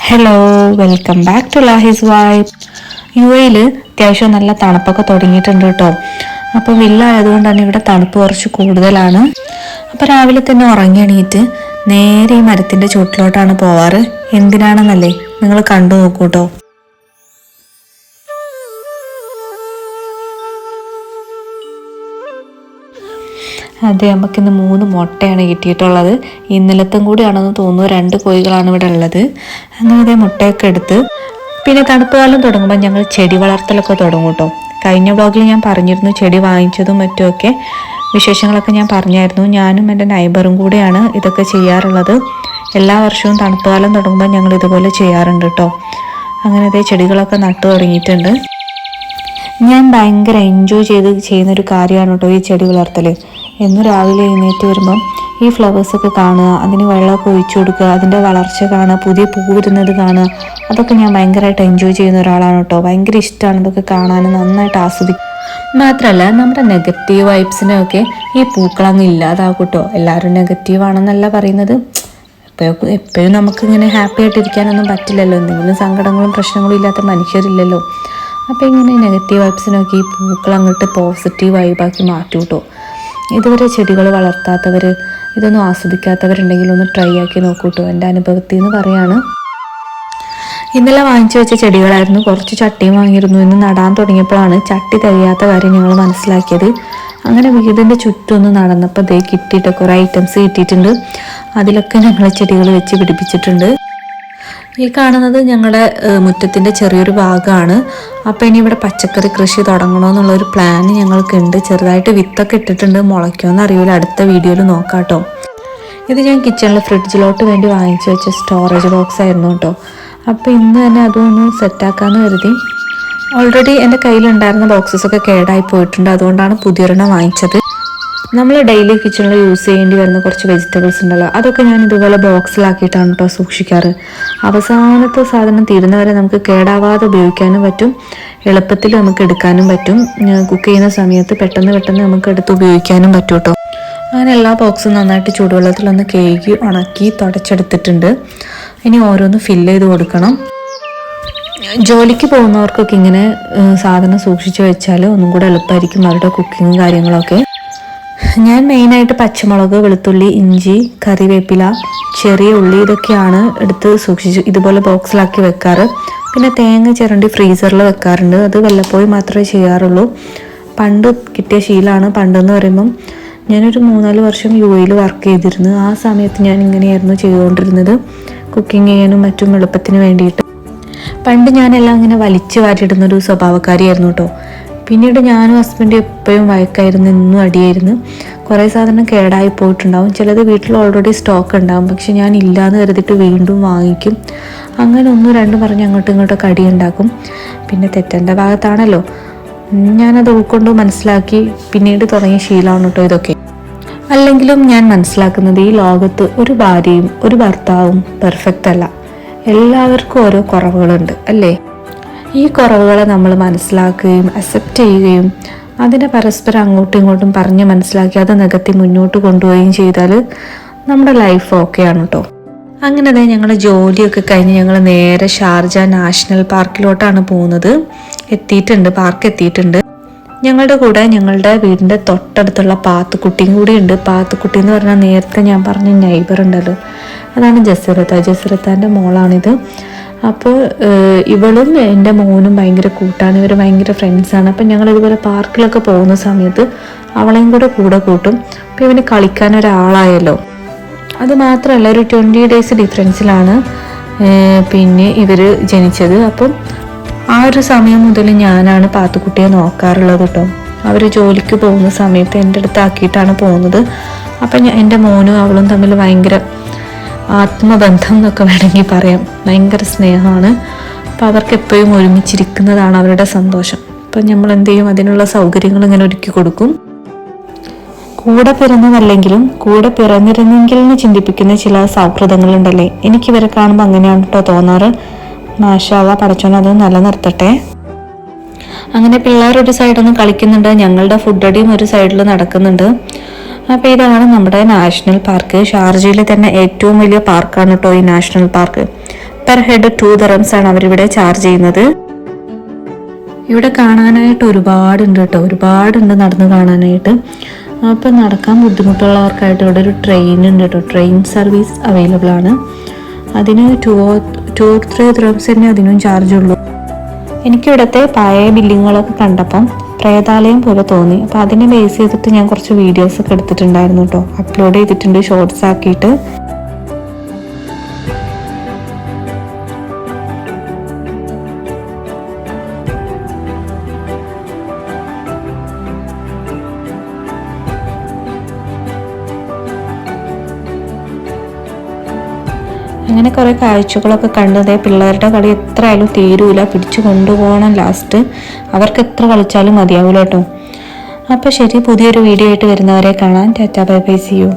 Hello welcome back to ലാഹിസ് vibe യു എയിൽ അത്യാവശ്യം നല്ല തണുപ്പൊക്കെ തുടങ്ങിയിട്ടുണ്ട് കേട്ടോ. അപ്പോൾ വില്ല ആയതുകൊണ്ട് തന്നെ ഇവിടെ തണുപ്പ് കുറച്ച് കൂടുതലാണ്. അപ്പോൾ രാവിലെ തന്നെ ഉറങ്ങിയണീറ്റ് നേരെ ഈ മരത്തിന്റെ ചുവട്ടിലോട്ടാണ് പോവാറ്. എന്തിനാണെന്നല്ലേ നിങ്ങൾ കണ്ടു നോക്കൂ കേട്ടോ. അതെ നമുക്ക് ഇന്ന് മൂന്ന് മുട്ടയാണ് കിട്ടിയിട്ടുള്ളത്. ഇന്നലത്തും കൂടിയാണെന്ന് തോന്നുന്നു രണ്ട് കോഴികളാണ് ഇവിടെ ഉള്ളത്. അങ്ങനെ ഇതേ മുട്ടയൊക്കെ എടുത്ത് പിന്നെ തണുപ്പ് കാലം തുടങ്ങുമ്പോൾ ഞങ്ങൾ ചെടി വളർത്തലൊക്കെ തുടങ്ങും കേട്ടോ. കഴിഞ്ഞ വ്ളോഗിൽ ഞാൻ പറഞ്ഞിരുന്നു ചെടി വാങ്ങിച്ചതും മറ്റുമൊക്കെ വിശേഷങ്ങളൊക്കെ ഞാൻ പറഞ്ഞായിരുന്നു. ഞാനും എന്റെ നൈബറും കൂടെയാണ് ഇതൊക്കെ ചെയ്യാറുള്ളത്. എല്ലാ വർഷവും തണുപ്പ് കാലം തുടങ്ങുമ്പോൾ ഞങ്ങൾ ഇതുപോലെ ചെയ്യാറുണ്ട് കേട്ടോ. അങ്ങനെ അതേ ചെടികളൊക്കെ നട്ടു തുടങ്ങിയിട്ടുണ്ട്. ഞാൻ ഭയങ്കര എൻജോയ് ചെയ്ത് ചെയ്യുന്നൊരു കാര്യമാണ് കേട്ടോ ഈ ചെടി വളർത്തൽ എന്നും രാവിലെ എഴുന്നേറ്റ് വരുമ്പം ഈ ഫ്ലവേഴ്സൊക്കെ കാണുക അതിന് വെള്ളമൊക്കെ ഒഴിച്ചു കൊടുക്കുക അതിന്റെ വളർച്ച കാണുക പുതിയ പൂ വരുന്നത് കാണുക. അതൊക്കെ ഞാൻ ഭയങ്കരമായിട്ട് എൻജോയ് ചെയ്യുന്ന ഒരാളാണ് കേട്ടോ. ഭയങ്കര ഇഷ്ടമാണ് ഇതൊക്കെ കാണാൻ നന്നായിട്ട് ആസ്വദിക്കും മാത്രമല്ല നമ്മുടെ നെഗറ്റീവ് വൈബ്സിനെയൊക്കെ ഈ പൂക്കളങ്ങ് ഇല്ലാതാക്കും കേട്ടോ. എല്ലാവരും നെഗറ്റീവ് ആണെന്നല്ല പറയുന്നത്. എപ്പോഴും എപ്പോഴും നമുക്കിങ്ങനെ ഹാപ്പി ആയിട്ട് ഇരിക്കാനൊന്നും പറ്റില്ലല്ലോ. എന്തെങ്കിലും സങ്കടങ്ങളും പ്രശ്നങ്ങളും ഇല്ലാത്ത മനുഷ്യരില്ലല്ലോ. അപ്പോൾ ഇങ്ങനെ നെഗറ്റീവ് വൈബ്സിനൊക്കെ ഈ പൂക്കൾ അങ്ങോട്ട് പോസിറ്റീവ് വൈബാക്കി മാറ്റൂട്ടോ ഇതുവരെ ചെടികൾ വളർത്താത്തവർ ഇതൊന്നും ആസ്വദിക്കാത്തവരുണ്ടെങ്കിൽ ഒന്ന് ട്രൈ ആക്കി നോക്കൂട്ടോ എന്റെ അനുഭവത്തിൽ നിന്ന് പറയാണ്. ഇന്നലെ വാങ്ങിച്ചു വെച്ച ചെടികളായിരുന്നു കുറച്ച് ചട്ടിയും വാങ്ങിയിരുന്നു ഇന്ന് നടാൻ തുടങ്ങിയപ്പോഴാണ് ചട്ടി തികയാത്ത കാര്യം ഞങ്ങൾ മനസ്സിലാക്കിയത്. അങ്ങനെ വീടിന്റെ ചുറ്റും ഒന്ന് നടന്നപ്പോൾ ദേ കിട്ടിയിട്ട് കുറേ ഐറ്റംസ് കിട്ടിയിട്ടുണ്ട്. അതിലൊക്കെ ഞങ്ങൾ ചെടികൾ വെച്ച് പിടിപ്പിച്ചിട്ടുണ്ട്. ഈ കാണുന്നത് ഞങ്ങളുടെ മുറ്റത്തിന്റെ ചെറിയൊരു ഭാഗമാണ് അപ്പോൾ ഇനി ഇവിടെ പച്ചക്കറി കൃഷി തുടങ്ങണമെന്നുള്ളൊരു പ്ലാൻ ഞങ്ങൾക്കുണ്ട്. ചെറുതായിട്ട് വിത്തൊക്കെ ഇട്ടിട്ടുണ്ട്. മുളയ്ക്കുമെന്ന് അറിയില്ല അടുത്ത വീഡിയോയിൽ നോക്കാട്ടോ. കേട്ടോ ഇത് ഞാൻ കിച്ചണിൽ ഫ്രിഡ്ജിലോട്ട് വേണ്ടി വാങ്ങിച്ചു വെച്ച സ്റ്റോറേജ് ബോക്സ് ആയിരുന്നു കേട്ടോ അപ്പോൾ ഇന്ന് തന്നെ അതൊന്ന് സെറ്റാക്കാമെന്ന് കരുതി. ഓൾറെഡി എന്റെ കയ്യിലുണ്ടായിരുന്ന ബോക്സസ് ഒക്കെ കേടായി പോയിട്ടുണ്ട്. അതുകൊണ്ടാണ് പുതിയൊരെണ്ണം വാങ്ങിച്ചത്. നമ്മൾ ഡെയിലി കിച്ചണിൽ യൂസ് ചെയ്യേണ്ടി വരുന്ന കുറച്ച് വെജിറ്റബിൾസ് ഉണ്ടല്ലോ അതൊക്കെ ഞാൻ ഇതുപോലെ ബോക്സിലാക്കിയിട്ടാണ് കേട്ടോ സൂക്ഷിക്കാറ്. അവസാനത്തെ സാധനം തീരുന്നവരെ നമുക്ക് കേടാവാതെ ഉപയോഗിക്കാനും പറ്റും എളുപ്പത്തിൽ നമുക്ക് എടുക്കാനും പറ്റും കുക്ക് ചെയ്യുന്ന സമയത്ത് പെട്ടെന്ന് പെട്ടെന്ന് നമുക്ക് എടുത്ത് ഉപയോഗിക്കാനും പറ്റും കേട്ടോ അങ്ങനെ എല്ലാ ബോക്സും നന്നായിട്ട് ചൂടുവെള്ളത്തിലൊന്ന് കേകി ഉണക്കി തുടച്ചെടുത്തിട്ടുണ്ട്. ഇനി ഓരോന്ന് ഫില്ല് ചെയ്ത് കൊടുക്കണം. ജോലിക്ക് പോകുന്നവർക്കൊക്കെ ഇങ്ങനെ സാധനം സൂക്ഷിച്ചു വെച്ചാൽ ഒന്നും കൂടെ എളുപ്പമായിരിക്കും അവരുടെ കുക്കിങ്ങും കാര്യങ്ങളൊക്കെ. ഞാൻ മെയിനായിട്ട് പച്ചമുളക് വെളുത്തുള്ളി ഇഞ്ചി കറിവേപ്പില ചെറിയ ഉള്ളി ഇതൊക്കെയാണ് എടുത്ത് സൂക്ഷിച്ച്. ഇതുപോലെ ബോക്സിലാക്കി വെക്കാറ്. പിന്നെ തേങ്ങ ചിരണ്ടി ഫ്രീസറിൽ വെക്കാറുണ്ട്. അത് വല്ലപ്പോഴും മാത്രമേ ചെയ്യാറുള്ളൂ. പണ്ട് കിട്ടിയ ശീലമാണ് പണ്ടെന്ന് പറയുമ്പം ഞാനൊരു മൂന്നാൽ വർഷം യു എയിൽ വർക്ക് ചെയ്തിരുന്നു. ആ സമയത്ത് ഞാൻ ഇങ്ങനെയായിരുന്നു ചെയ്തുകൊണ്ടിരുന്നത്. കുക്കിംഗ് ചെയ്യാനും മറ്റും എളുപ്പത്തിന് വേണ്ടിയിട്ട്. പണ്ട് ഞാനെല്ലാം ഇങ്ങനെ വലിച്ചു വാരിയിടുന്നൊരു സ്വഭാവക്കാരിയായിരുന്നു കേട്ടോ. പിന്നീട് ഞാനും ഹസ്ബൻഡും എപ്പോഴും വഴക്കായിരുന്നു എന്നും അടിയായിരുന്നു. കുറേ സാധനം കേടായി പോയിട്ടുണ്ടാവും. ചിലത് വീട്ടിൽ ഓൾറെഡി സ്റ്റോക്ക് ഉണ്ടാവും. പക്ഷെ ഞാൻ ഇല്ലാന്ന് കരുതിയിട്ട് വീണ്ടും വാങ്ങിക്കും. അങ്ങനെ ഒന്നും രണ്ടും പറഞ്ഞ് അങ്ങോട്ടും ഇങ്ങോട്ടൊക്കെ അടി ഉണ്ടാക്കും. പിന്നെ തെറ്റന്റെ ഭാഗത്താണല്ലോ. ഞാനത് ഉൾക്കൊണ്ട് മനസ്സിലാക്കി പിന്നീട് തുടങ്ങിയ ശീലമാണ് കേട്ടോ ഇതൊക്കെ. അല്ലെങ്കിലും ഞാൻ മനസ്സിലാക്കുന്നത് ഈ ലോകത്ത് ഒരു ഭാര്യയും ഒരു ഭർത്താവും പെർഫെക്റ്റ് അല്ല. എല്ലാവർക്കും ഓരോ കുറവുകളുണ്ട് അല്ലേ? ഈ കുറവുകളെ നമ്മൾ മനസ്സിലാക്കുകയും അക്സെപ്റ്റ് ചെയ്യുകയും അതിനെ പരസ്പരം അങ്ങോട്ടും ഇങ്ങോട്ടും പറഞ്ഞ് മനസ്സിലാക്കി അത് നികത്തി മുന്നോട്ട് കൊണ്ടുപോവുകയും ചെയ്താൽ നമ്മുടെ ലൈഫ് ഓക്കെയാണ് കേട്ടോ അങ്ങനെ തന്നെ ഞങ്ങൾ ജോലിയൊക്കെ കഴിഞ്ഞ് ഞങ്ങൾ നേരെ ഷാർജ നാഷണൽ പാർക്കിലോട്ടാണ് പോകുന്നത്. എത്തിയിട്ടുണ്ട് പാർക്ക് എത്തിയിട്ടുണ്ട്. ഞങ്ങളുടെ കൂടെ ഞങ്ങളുടെ വീടിന്റെ തൊട്ടടുത്തുള്ള പാത്തുക്കുട്ടിയും കൂടി ഉണ്ട്. പാത്തുക്കുട്ടി എന്ന് പറഞ്ഞാൽ നേരത്തെ ഞാൻ പറഞ്ഞ നൈബർ ഉണ്ടല്ലോ. അതാണ് ജസീറത്ത ജസീറത്താന്റെ മോളാണിത്. അപ്പോൾ ഇവളും എന്റെ മോനും ഭയങ്കര കൂട്ടാണ്. ഇവർ ഭയങ്കര ഫ്രണ്ട്സാണ് അപ്പം ഞങ്ങൾ ഇതുപോലെ പാർക്കിലൊക്കെ പോകുന്ന സമയത്ത് അവളെയും കൂടെ കൂടെ കൂട്ടും. അപ്പോൾ ഇവന് കളിക്കാൻ ഒരാളായല്ലോ. അത് മാത്രമല്ല ഒരു ട്വന്റി ഡേയ്സ് ഡിഫറൻസിലാണ് പിന്നെ ഇവർ ജനിച്ചത്. അപ്പം ആ ഒരു സമയം മുതൽ ഞാനാണ് പാത്തുക്കുട്ടിയെ നോക്കാറുള്ളത് കേട്ടോ അവർ ജോലിക്ക് പോകുന്ന സമയത്ത് എന്റെ അടുത്താക്കിയിട്ടാണ് പോകുന്നത്. അപ്പം എന്റെ മോനും അവളും തമ്മിൽ ഭയങ്കര ആത്മബന്ധം എന്നൊക്കെ വേണമെങ്കിൽ പറയാം. ഭയങ്കര സ്നേഹമാണ്. അപ്പോൾ അവർക്ക് എപ്പോഴും ഒരുമിച്ചിരിക്കുന്നതാണ് അവരുടെ സന്തോഷം. അപ്പം നമ്മൾ എന്ത് ചെയ്യും അതിനുള്ള സൗകര്യങ്ങൾ ഇങ്ങനെ ഒരുക്കി കൊടുക്കും. കൂടെ പിറന്നതല്ലെങ്കിലും കൂടെ പിറന്നിരുന്നെങ്കിൽ എന്ന് ചിന്തിപ്പിക്കുന്ന ചില സൗഹൃദങ്ങളുണ്ടല്ലേ? എനിക്ക് ഇവരെ കാണുമ്പോൾ അങ്ങനെയാണ് കേട്ടോ തോന്നാറ്. മാഷാവ പടച്ചോൻ അത് നിലനിർത്തട്ടെ. അങ്ങനെ പിള്ളേർ ഒരു സൈഡൊന്ന് കളിക്കുന്നുണ്ട്. ഞങ്ങളുടെ ഫുഡടിയും ഒരു സൈഡിൽ നടക്കുന്നുണ്ട്. അപ്പോൾ ഇതാണ് നമ്മുടെ നാഷണൽ പാർക്ക്. ഷാർജയിൽ തന്നെ ഏറ്റവും വലിയ പാർക്കാണ് കേട്ടോ ഈ national park. Per head two dirhams ആണ് അവരിവിടെ ചാർജ് ചെയ്യുന്നത്. ഇവിടെ കാണാനായിട്ട് ഒരുപാടുണ്ട് കേട്ടോ ഒരുപാടുണ്ട് നടന്ന് കാണാനായിട്ട്. അപ്പം നടക്കാൻ ബുദ്ധിമുട്ടുള്ളവർക്കായിട്ട് ഇവിടെ ഒരു ട്രെയിൻ ഉണ്ട് കേട്ടോ ട്രെയിൻ സർവീസ് അവൈലബിൾ ആണ്. അതിന് ടു ടു ത്രീ ദ്രംസ് തന്നെ അതിനും ചാർജ് ഉള്ളൂ. എനിക്കിവിടുത്തെ പഴയ ബില്ലിങ്ങുകളൊക്കെ കണ്ടപ്പം പ്രേതാലയം പോലെ തോന്നി. അപ്പൊ അതിനെ ബേസ് ചെയ്തിട്ട് ഞാൻ കുറച്ച് വീഡിയോസ് ഒക്കെ എടുത്തിട്ടുണ്ടായിരുന്നു കേട്ടോ അപ്ലോഡ് ചെയ്തിട്ടുണ്ട് ഷോർട്സ് ആക്കിയിട്ട്. അങ്ങനെ കുറേ കാഴ്ചകളൊക്കെ കണ്ടതേ പിള്ളേരുടെ കളി എത്ര ആയാലും തീരൂല. പിടിച്ചു കൊണ്ടുപോകണം ലാസ്റ്റ് അവർക്ക് എത്ര കളിച്ചാലും മതിയാവൂല കേട്ടോ അപ്പോൾ ശരി പുതിയൊരു വീഡിയോ ആയിട്ട് വരുന്നവരെ കാണാൻ tata bye bye see you